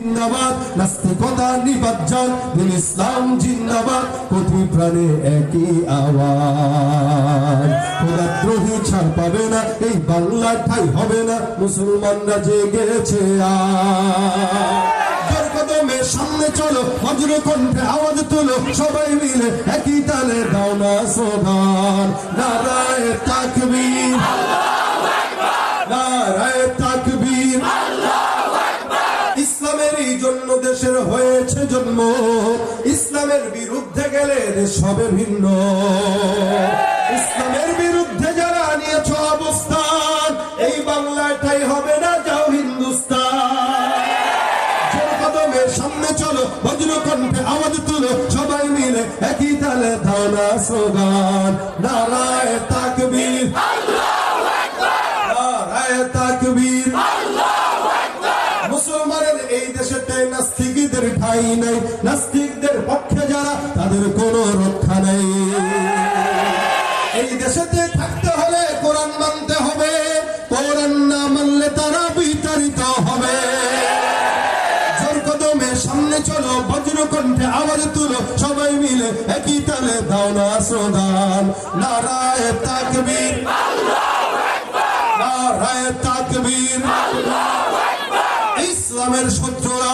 জিন্দাবাদ, নাস্তিকতা নিবাজ্জান দিন ইসলাম জিন্দাবাদ, প্রতি প্রাণে একই আওয়াজ। খোদাদ্রোহী ছাড় পাবে না, এই বাংলার ঠাই হবে না, মুসলমানরা জেগেছে কদমে সামনে চলো বজ্র কণ্ঠে আওয়াজ তুলো, সবাই মিলে একই তালে দাও না সোগান ইসলামেরই জন্য দেশের হয়েছে জন্ম। ইসলামের বিরুদ্ধে গেলে দেশ হবে ভিন্ন। ইসলামের বিরুদ্ধে যারা নিয়েছ অবস্থান, এই বাংলাটাই হবে না, যাও হিন্দুস্তান। সামনে চলো বজ্র কণ্ঠে আওয়াজ তুলো, সবাই মিলে একই তালে ধানা সোগান নারায় তাকবীর। নারায় তাকবীর। মুসলমানের এই দেশেতে নাস্তিকদের ঠাই নাই। নাস্তিকদের পক্ষে যারা, তাদের কোনো রক্ষা নেই। এই দেশেতে থাকতে হলে কোরআন মানতে হবে, কোরআন না মানলে তারা বিতাড়িত হবে। সামনে চলো বজ্র কণ্ঠে তুলো, সবাই মিলে একই তালে দাও না সোদান নারায় তাকবীর। নারায় তাকবীর। ইসলামের শত্রুরা